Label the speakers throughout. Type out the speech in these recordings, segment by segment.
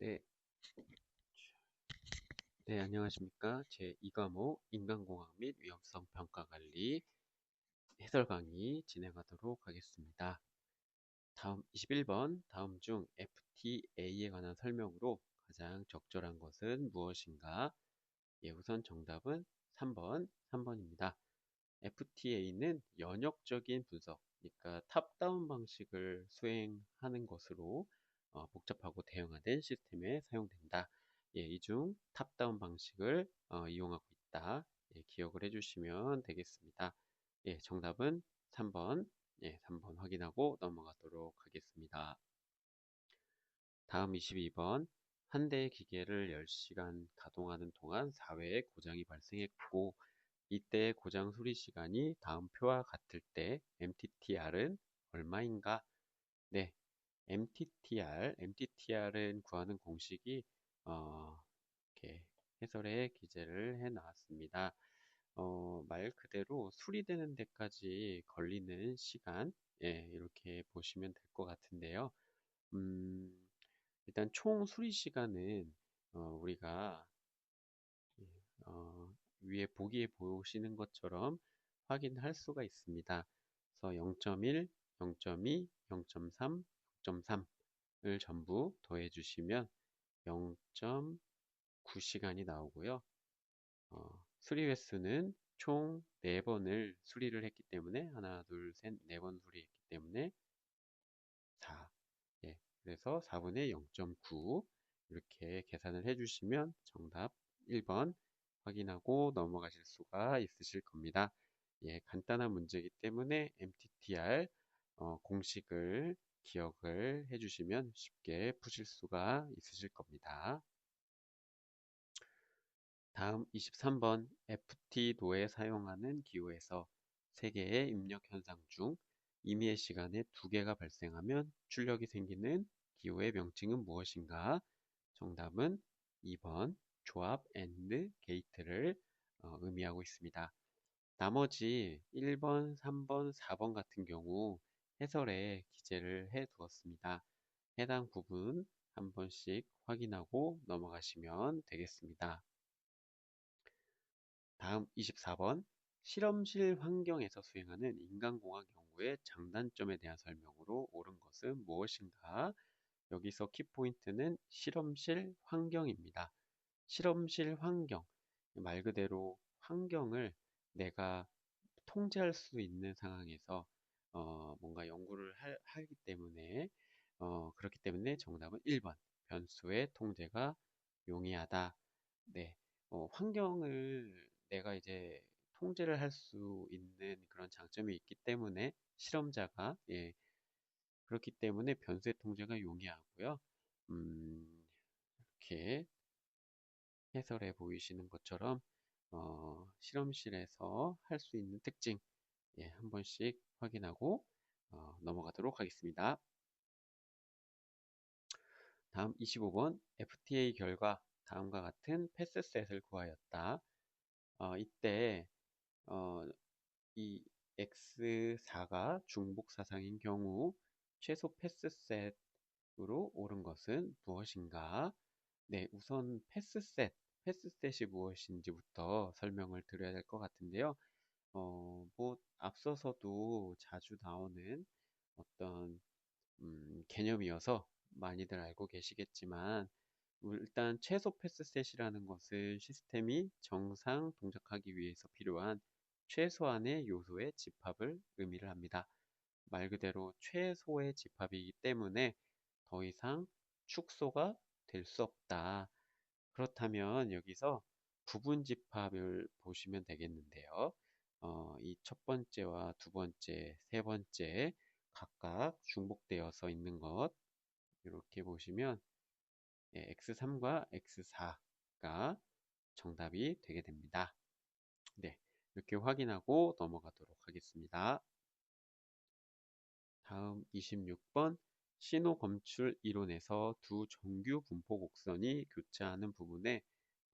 Speaker 1: 네. 네, 안녕하십니까. 제2과목 인간공학 및 위험성 평가 관리 해설 강의 진행하도록 하겠습니다. 다음 21번 다음 중 FTA에 관한 설명으로 가장 적절한 것은 무엇인가? 예, 우선 정답은 3번, 3번입니다. FTA는 연역적인 분석, 그러니까 탑다운 방식을 수행하는 것으로 어, 복잡하고 대형화된 시스템에 사용된다. 예, 이중 탑다운 방식을 어, 이용하고 있다. 예, 기억을 해주시면 되겠습니다. 예, 정답은 3번. 예, 3번 확인하고 넘어가도록 하겠습니다. 다음 22번. 한 대의 기계를 10시간 가동하는 동안 4회의 고장이 발생했고, 이때 고장 수리 시간이 다음 표와 같을 때 MTTR은 얼마인가? 네, MTTR, MTTR은 구하는 공식이 어, 이렇게 해설에 기재를 해 놨습니다. 어, 말 그대로 수리되는 데까지 걸리는 시간, 예, 이렇게 보시면 될 것 같은데요. 음, 일단 총 수리 시간은 어, 우리가 어, 위에 보기에 보시는 것처럼 확인할 수가 있습니다. 그래서 0.1, 0.2, 0.3, 0.3을 전부 더해 주시면 0.9시간이 나오고요. 어, 수리 횟수는 총 4번을 수리를 했기 때문에 하나, 둘, 셋, 4번 수리했기 때문에 4. 예, 그래서 4분의 0.9 이렇게 계산을 해주시면 정답 1번 확인하고 넘어가실 수가 있으실 겁니다. 예, 간단한 문제이기 때문에 MTTR 어, 공식을 기억을 해주시면 쉽게 푸실 수가 있으실 겁니다. 다음 23번 FT도에 사용하는 기호에서 3개의 입력 현상 중 임의의 시간에 2개가 발생하면 출력이 생기는 기호의 명칭은 무엇인가? 정답은 2번 조합 and 게이트를 어, 의미하고 있습니다. 나머지 1번, 3번, 4번 같은 경우 해설에 기재를 해 두었습니다. 해당 부분 한 번씩 확인하고 넘어가시면 되겠습니다. 다음 24번 실험실 환경에서 수행하는 인간공학 연구의 장단점에 대한 설명으로 옳은 것은 무엇인가? 여기서 키포인트는 실험실 환경입니다. 실험실 환경, 말 그대로 환경을 내가 통제할 수 있는 상황에서 어, 뭔가 연구를 할, 하기 때문에 어, 그렇기 때문에 정답은 1번 변수의 통제가 용이하다. 네, 어, 환경을 내가 이제 통제를 할 수 있는 그런 장점이 있기 때문에 실험자가 예, 그렇기 때문에 변수의 통제가 용이하고요. 음, 이렇게 해설해 보이시는 것처럼 어, 실험실에서 할 수 있는 특징 예, 한 번씩 확인하고 어, 넘어가도록 하겠습니다. 다음 25번 FTA 결과 다음과 같은 패스셋을 구하였다. 어, 이때 어, 이 X4가 중복 사상인 경우 최소 패스셋으로 옳은 것은 무엇인가? 네, 우선 패스셋, 패스셋이 무엇인지부터 설명을 드려야 될 것 같은데요. 어, 뭐 앞서서도 자주 나오는 어떤 음, 개념이어서 많이들 알고 계시겠지만 일단 최소 패스셋이라는 것은 시스템이 정상 동작하기 위해서 필요한 최소한의 요소의 집합을 의미를 합니다. 말 그대로 최소의 집합이기 때문에 더 이상 축소가 될 수 없다. 그렇다면 여기서 부분 집합을 보시면 되겠는데요. 어, 이 첫 번째와 두 번째, 세 번째 각각 중복되어서 있는 것 이렇게 보시면 예, x3과 x4가 정답이 되게 됩니다. 네, 이렇게 확인하고 넘어가도록 하겠습니다. 다음 26번 신호 검출 이론에서 두 정규 분포 곡선이 교차하는 부분에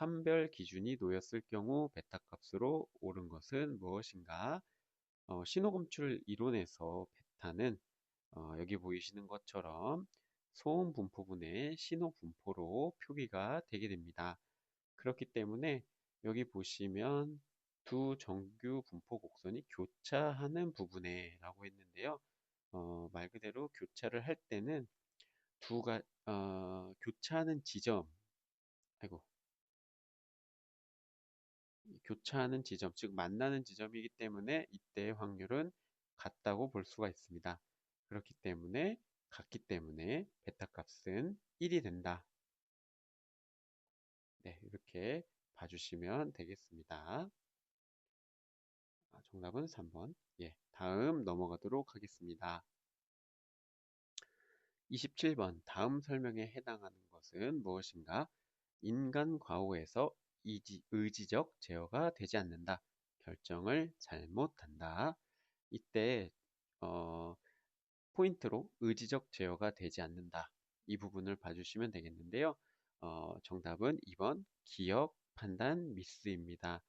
Speaker 1: 판별 기준이 놓였을 경우 베타값으로 오른 것은 무엇인가? 어, 신호검출 이론에서 베타는 어, 여기 보이시는 것처럼 소음 분포분의 신호 분포로 표기가 되게 됩니다. 그렇기 때문에 여기 보시면 두 정규 분포 곡선이 교차하는 부분에 라고 했는데요. 어, 말 그대로 교차를 할 때는 두가 어, 교차하는 지점 아이고 교차하는 지점, 즉 만나는 지점이기 때문에 이때의 확률은 같다고 볼 수가 있습니다. 그렇기 때문에 같기 때문에 베타 값은 1이 된다. 네, 이렇게 봐주시면 되겠습니다. 아, 정답은 3번. 예, 다음 넘어가도록 하겠습니다. 27번 다음 설명에 해당하는 것은 무엇인가? 인간 과오에서 이지, 의지적 제어가 되지 않는다. 결정을 잘못한다. 이때 어, 포인트로 의지적 제어가 되지 않는다. 이 부분을 봐주시면 되겠는데요. 어, 정답은 2번 기억 판단 미스입니다.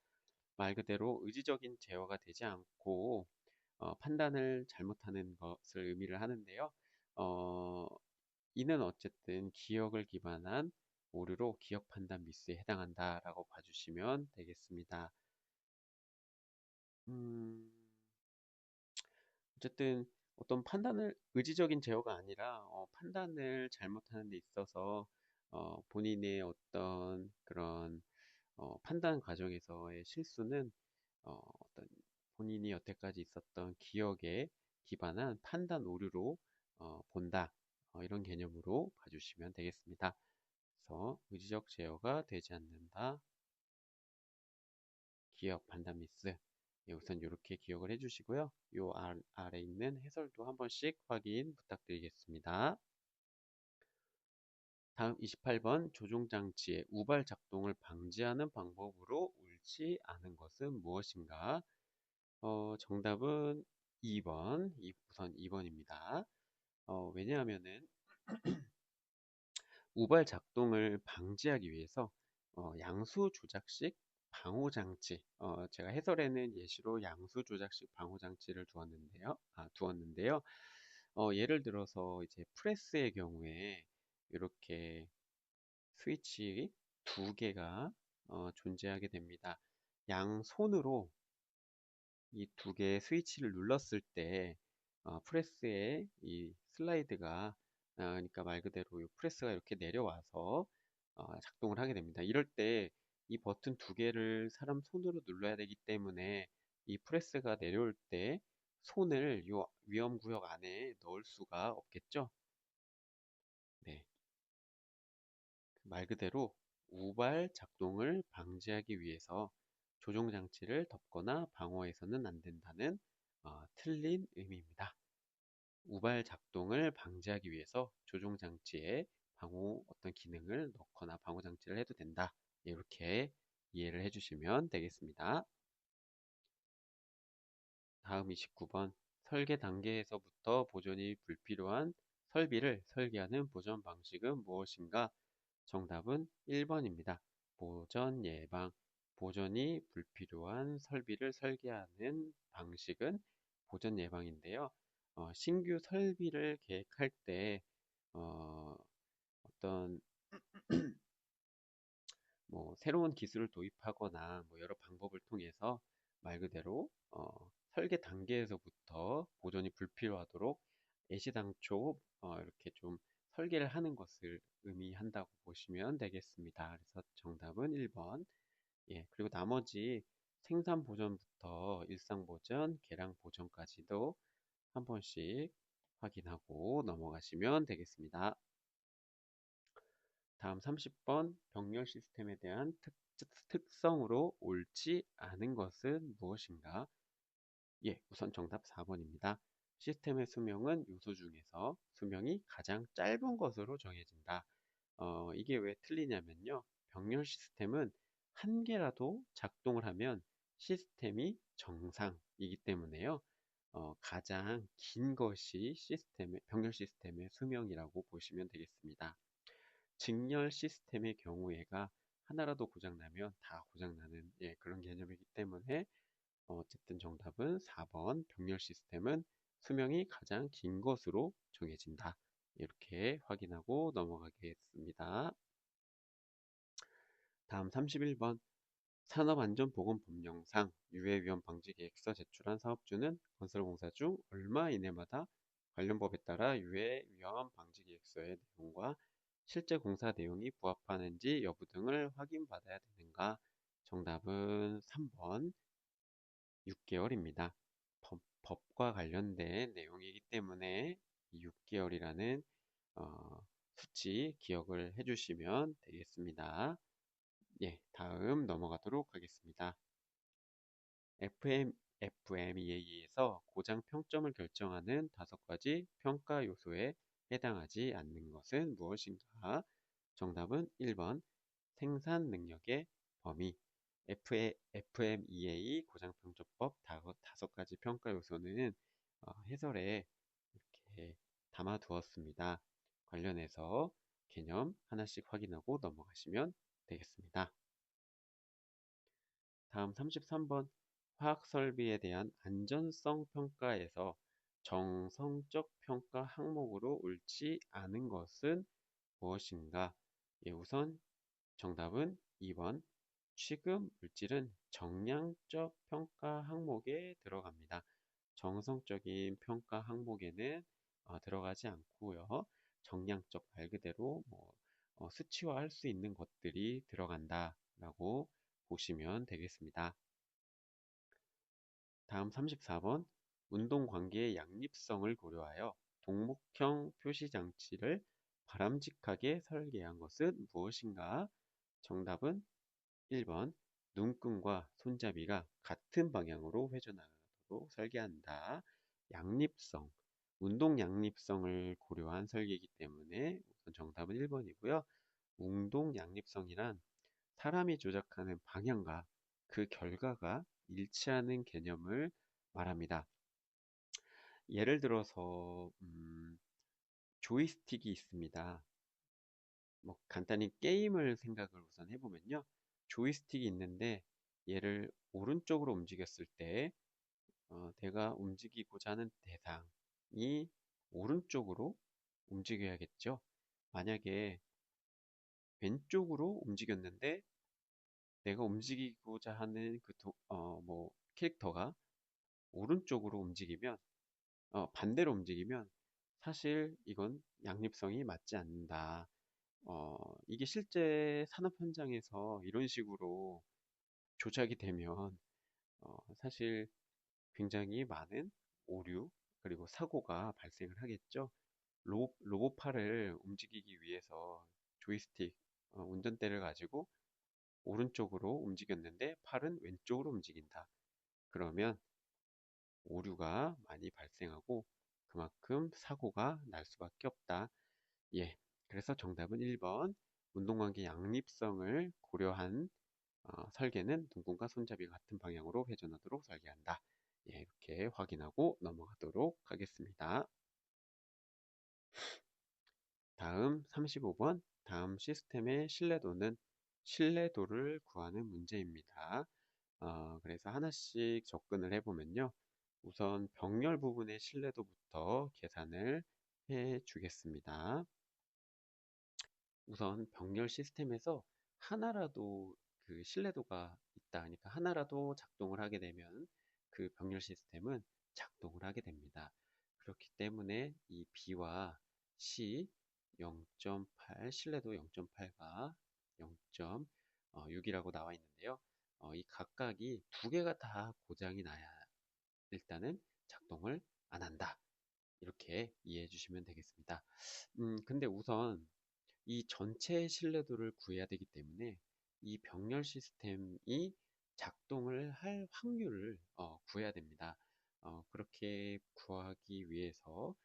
Speaker 1: 말 그대로 의지적인 제어가 되지 않고 어, 판단을 잘못하는 것을 의미를 하는데요. 어, 이는 어쨌든 기억을 기반한 오류로 기억 판단 미스에 해당한다라고 봐주시면 되겠습니다. 음, 어쨌든 어떤 판단을 의지적인 제어가 아니라 어, 판단을 잘못하는 데 있어서 어, 본인의 어떤 그런 어, 판단 과정에서의 실수는 어, 떤 본인이 여태까지 있었던 기억에 기반한 판단 오류로 어, 본다 어, 이런 개념으로 봐주시면 되겠습니다. 따라서 의지적 제어가 되지 않는다. 기억 판단 미스. 예, 우선 이렇게 기억을 해주시고요. 요 아래 있는 해설도 한 번씩 확인 부탁드리겠습니다. 다음 28번 조종장치의 우발 작동을 방지하는 방법으로 옳지 않은 것은 무엇인가? 어, 정답은 2번, 우선 2번입니다. 어, 왜냐하면은 우발 작동을 방지하기 위해서 어, 양수 조작식 방호 장치, 어, 제가 해설에는 예시로 양수 조작식 방호 장치를 두었는데요. 아, 두었는데요. 어, 예를 들어서 이제 프레스의 경우에 이렇게 스위치 두 개가 어, 존재하게 됩니다. 양손으로 이 두 개의 스위치를 눌렀을 때 어, 프레스의 이 슬라이드가 아, 그러니까 말 그대로 이 프레스가 이렇게 내려와서 어, 작동을 하게 됩니다. 이럴 때 이 버튼 두 개를 사람 손으로 눌러야 되기 때문에 이 프레스가 내려올 때 손을 이 위험 구역 안에 넣을 수가 없겠죠. 네. 그 말 그대로 우발 작동을 방지하기 위해서 조종 장치를 덮거나 방어해서는 안 된다는 어, 틀린 의미입니다. 우발 작동을 방지하기 위해서 조종 장치에 방호 어떤 기능을 넣거나 방호 장치를 해도 된다. 이렇게 이해를 해주시면 되겠습니다. 다음 29번 설계 단계에서부터 보존이 불필요한 설비를 설계하는 보존 방식은 무엇인가? 정답은 1번입니다. 보존 예방. 보존이 불필요한 설비를 설계하는 방식은 보존 예방인데요. 어, 신규 설비를 계획할 때 어, 어떤 뭐 새로운 기술을 도입하거나 뭐 여러 방법을 통해서 말 그대로 어, 설계 단계에서부터 보존이 불필요하도록 애시당초 어, 이렇게 좀 설계를 하는 것을 의미한다고 보시면 되겠습니다. 그래서 정답은 1번. 예, 그리고 나머지 생산 보존부터 일상 보존, 계량 보존까지도 한 번씩 확인하고 넘어가시면 되겠습니다. 다음 30번 병렬 시스템에 대한 특, 특성으로 옳지 않은 것은 무엇인가? 예, 우선 정답 4번입니다. 시스템의 수명은 요소 중에서 수명이 가장 짧은 것으로 정해진다. 어, 이게 왜 틀리냐면요. 병렬 시스템은 한 개라도 작동을 하면 시스템이 정상이기 때문에요. 어, 가장 긴 것이 시스템의, 병렬 시스템의 수명이라고 보시면 되겠습니다. 직렬 시스템의 경우에가 하나라도 고장나면 다 고장나는 예, 그런 개념이기 때문에 어쨌든 정답은 4번 병렬 시스템은 수명이 가장 긴 것으로 정해진다. 이렇게 확인하고 넘어가겠습니다. 다음 31번 산업안전보건법령상 유해위험방지계획서 제출한 사업주는 건설공사 중 얼마 이내마다 관련 법에 따라 유해위험방지계획서의 내용과 실제 공사 내용이 부합하는지 여부 등을 확인받아야 되는가? 정답은 3번 6개월입니다. 법, 과 관련된 내용이기 때문에 6개월이라는 어, 수치 기억을 해주시면 되겠습니다. 예, 다음 넘어가도록 하겠습니다. FM, FMEA에서 고장 평점을 결정하는 다섯 가지 평가 요소에 해당하지 않는 것은 무엇인가? 정답은 1번 생산 능력의 범위 FMEA 고장평점법 다섯 가지 평가 요소는 어, 해설에 이렇게 담아두었습니다. 관련해서 개념 하나씩 확인하고 넘어가시면 되겠습니다. 다음 33번 화학 설비에 대한 안전성 평가에서 정성적 평가 항목으로 옳지 않은 것은 무엇인가? 예, 우선 정답은 2번 취급 물질은 정량적 평가 항목에 들어갑니다. 정성적인 평가 항목에는 어, 들어가지 않고요. 정량적 말 그대로 뭐 어, 수치화할 수 있는 것들이 들어간다라고 보시면 되겠습니다. 다음 34번 운동 관계의 양립성을 고려하여 동목형 표시 장치를 바람직하게 설계한 것은 무엇인가? 정답은 1번 눈금과 손잡이가 같은 방향으로 회전하도록 설계한다. 양립성 운동 양립성을 고려한 설계이기 때문에 정답은 1번이고요. 웅동 양립성이란 사람이 조작하는 방향과 그 결과가 일치하는 개념을 말합니다. 예를 들어서 음, 조이스틱이 있습니다. 뭐 간단히 게임을 생각을 우선 해보면요. 조이스틱이 있는데 얘를 오른쪽으로 움직였을 때 어, 내가 움직이고자 하는 대상이 오른쪽으로 움직여야겠죠. 만약에 왼쪽으로 움직였는데 내가 움직이고자 하는 그어뭐 캐릭터가 오른쪽으로 움직이면 어 반대로 움직이면 사실 이건 양립성이 맞지 않는다. 어 이게 실제 산업 현장에서 이런 식으로 조작이 되면 어, 사실 굉장히 많은 오류 그리고 사고가 발생을 하겠죠. 로봇, 로봇팔을 움직이기 위해서 조이스틱 어, 운전대를 가지고 오른쪽으로 움직였는데 팔은 왼쪽으로 움직인다. 그러면 오류가 많이 발생하고 그만큼 사고가 날 수밖에 없다. 예. 그래서 정답은 1번. 운동관계 양립성을 고려한 어, 설계는 눈금과 손잡이 같은 방향으로 회전하도록 설계한다. 예, 이렇게 확인하고 넘어가도록 하겠습니다. 다음 35번 다음 시스템의 신뢰도는 신뢰도를 구하는 문제입니다. 어, 그래서 하나씩 접근을 해보면요. 우선 병렬 부분의 신뢰도부터 계산을 해 주겠습니다. 우선 병렬 시스템에서 하나라도 그 신뢰도가 있다 하니까 하나라도 작동을 하게 되면 그 병렬 시스템은 작동을 하게 됩니다. 그렇기 때문에 이 B와 C 0.8실내도 0.8가 0.6이라고 나와 있는데요. 어, 이 각각이 두 개가 다 고장이 나야 일단은 작동을 안 한다. 이렇게 이해해 주시면 되겠습니다. 음, 근데 우선 이 전체 신뢰도를 구해야 되기 때문에 이 병렬 시스템이 작동을 할 확률을 어, 구해야 됩니다. 어, 그렇게 구하기 위해서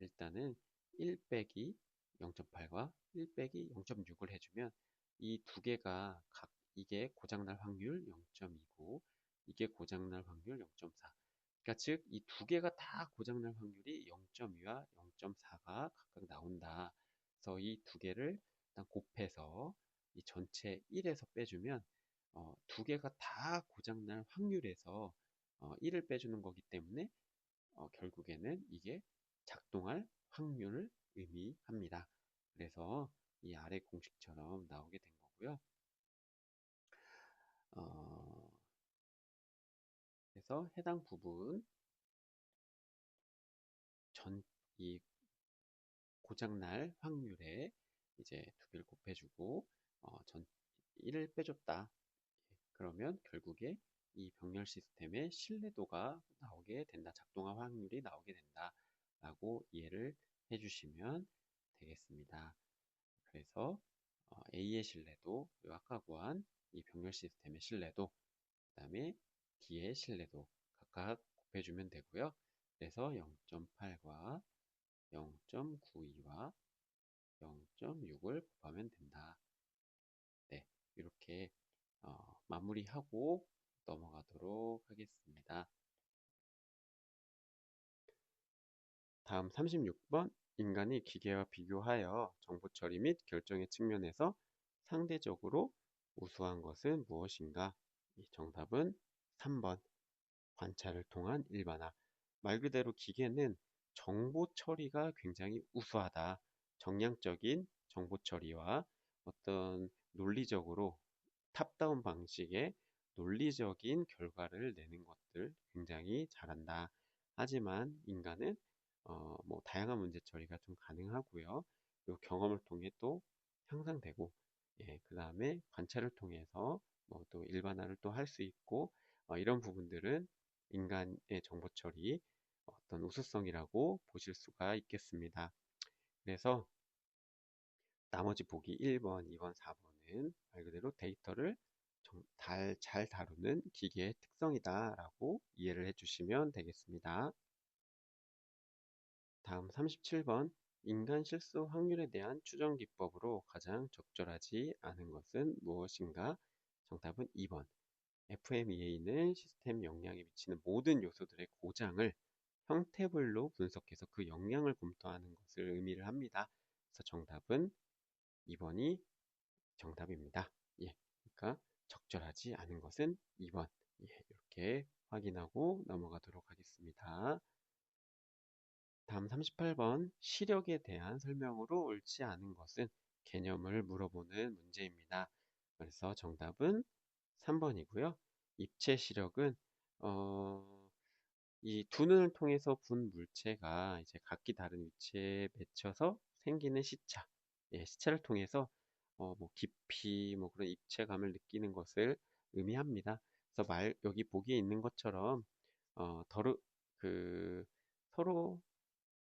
Speaker 1: 일단은 1 빼기 0.8과 1 빼기 0.6을 해주면 이 두 개가 각 이게 고장날 확률 0.2고 이게 고장날 확률 0.4 그러니까 즉 이 두 개가 다 고장날 확률이 0.2와 0.4가 각각 나온다 그래서 이 두 개를 일단 곱해서 이 전체 1에서 빼주면 어, 두 개가 다 고장날 확률에서 어, 1을 빼주는 거기 때문에 어, 결국에는 이게 작동할 확률을 의미합니다. 그래서 이 아래 공식처럼 나오게 된 거고요. 어, 그래서 해당 부분 전 이 고장날 확률에 이제 두 개를 곱해주고 어, 전 1을 빼줬다. 그러면 결국에 이 병렬 시스템의 신뢰도가 나오게 된다. 작동화 확률이 나오게 된다. 라고 이해를 해주시면 되겠습니다. 그래서 어, A의 신뢰도, 아까 구한 이 병렬 시스템의 신뢰도, 그 다음에 D의 신뢰도 각각 곱해주면 되고요. 그래서 0.8과 0.92와 0.6을 곱하면 된다. 네, 이렇게 어, 마무리하고 넘어가도록 하겠습니다. 다음 36번 인간이 기계와 비교하여 정보 처리 및 결정의 측면에서 상대적으로 우수한 것은 무엇인가? 정답은 3번 관찰을 통한 일반화 말 그대로 기계는 정보 처리가 굉장히 우수하다 정량적인 정보 처리와 어떤 논리적으로 탑다운 방식의 논리적인 결과를 내는 것들 굉장히 잘한다. 하지만 인간은 어, 뭐 다양한 문제 처리가 좀 가능하고요. 요 경험을 통해 또 향상되고, 예, 그 다음에 관찰을 통해서 뭐 또 일반화를 또 할 수 있고, 어, 이런 부분들은 인간의 정보 처리 어떤 우수성이라고 보실 수가 있겠습니다. 그래서 나머지 보기 1번, 2번, 4번은 말 그대로 데이터를 잘, 잘 다루는 기계의 특성이다라고 이해를 해주시면 되겠습니다. 다음 37번 인간 실수 확률에 대한 추정 기법으로 가장 적절하지 않은 것은 무엇인가? 정답은 2번. FMEA는 시스템 역량에 미치는 모든 요소들의 고장을 형태별로 분석해서 그 역량을 검토하는 것을 의미를 합니다. 그래서 정답은 2번이 정답입니다. 예. 그러니까 적절하지 않은 것은 2번. 예, 이렇게 확인하고 넘어가도록 하겠습니다. 다음 38번 시력에 대한 설명으로 옳지 않은 것은 개념을 물어보는 문제입니다. 그래서 정답은 3번이고요. 입체 시력은 어, 이두 눈을 통해서 본 물체가 이제 각기 다른 위치에 맺혀서 생기는 시차, 예, 시차를 통해서 어, 뭐 깊이, 뭐 그런 입체감을 느끼는 것을 의미합니다. 그래서 말 여기 보기에 있는 것처럼 어, 더러, 그 서로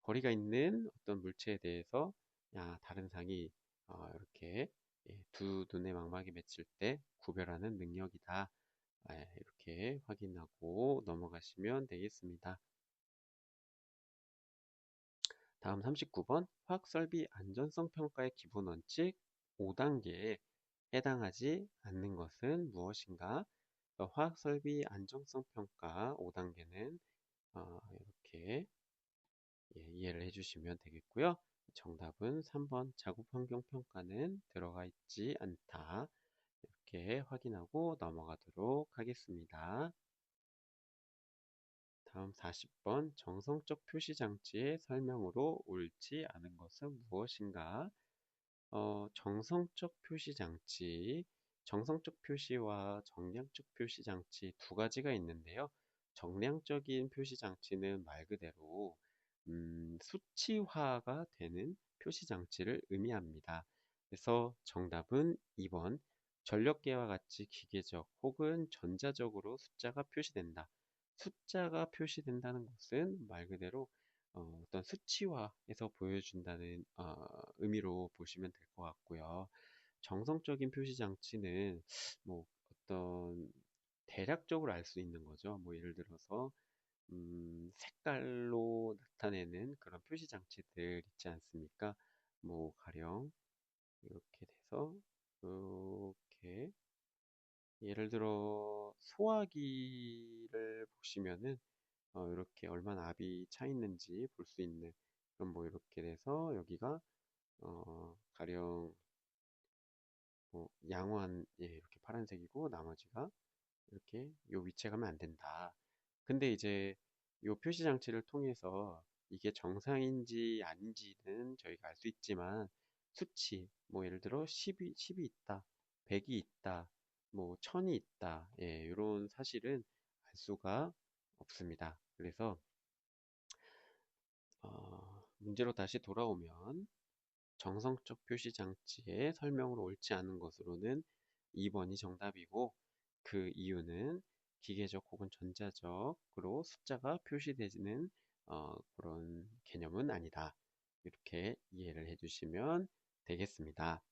Speaker 1: 거리가 있는 어떤 물체에 대해서 야, 다른 상이 어, 이렇게 예, 두 눈의 망막이 맺힐 때 구별하는 능력이다. 아, 예, 이렇게 확인하고 넘어가시면 되겠습니다. 다음 39번 화학설비 안전성 평가의 기본 원칙 5단계에 해당하지 않는 것은 무엇인가? 어, 화학 설비 안정성 평가 5단계는 어, 이렇게 예, 이해를 해주시면 되겠고요. 정답은 3번 자국 환경 평가는 들어가 있지 않다. 이렇게 확인하고 넘어가도록 하겠습니다. 다음 40번 정성적 표시 장치의 설명으로 옳지 않은 것은 무엇인가? 어, 정성적 표시 장치, 정성적 표시와 정량적 표시 장치 두 가지가 있는데요. 정량적인 표시 장치는 말 그대로 음, 수치화가 되는 표시 장치를 의미합니다. 그래서 정답은 2번 전력계와 같이 기계적 혹은 전자적으로 숫자가 표시된다. 숫자가 표시된다는 것은 말 그대로 어, 어떤 수치화해서 보여준다는 어, 의미로 보시면 될 것 같고요. 정성적인 표시 장치는 뭐 어떤 대략적으로 알 수 있는 거죠. 뭐 예를 들어서 음, 색깔로 나타내는 그런 표시 장치들 있지 않습니까? 뭐 가령 이렇게 돼서 이렇게 예를 들어 소화기를 보시면은 어, 이렇게 얼마나 압이 차 있는지 볼 수 있는 그럼 뭐 이렇게 돼서 여기가 어, 가령 뭐 양원 예, 이렇게 파란색이고 나머지가 이렇게 요 위치에 가면 안 된다. 근데 이제 요 표시 장치를 통해서 이게 정상인지 아닌지는 저희가 알 수 있지만 수치 뭐 예를 들어 10이 10이 있다. 100이 있다. 뭐 1000이 있다. 예, 요런 사실은 알 수가 없습니다. 그래서 어, 문제로 다시 돌아오면 정성적 표시 장치의 설명으로 옳지 않은 것으로는 2번이 정답이고 그 이유는 기계적 혹은 전자적으로 숫자가 표시되는 어, 그런 개념은 아니다. 이렇게 이해를 해주시면 되겠습니다.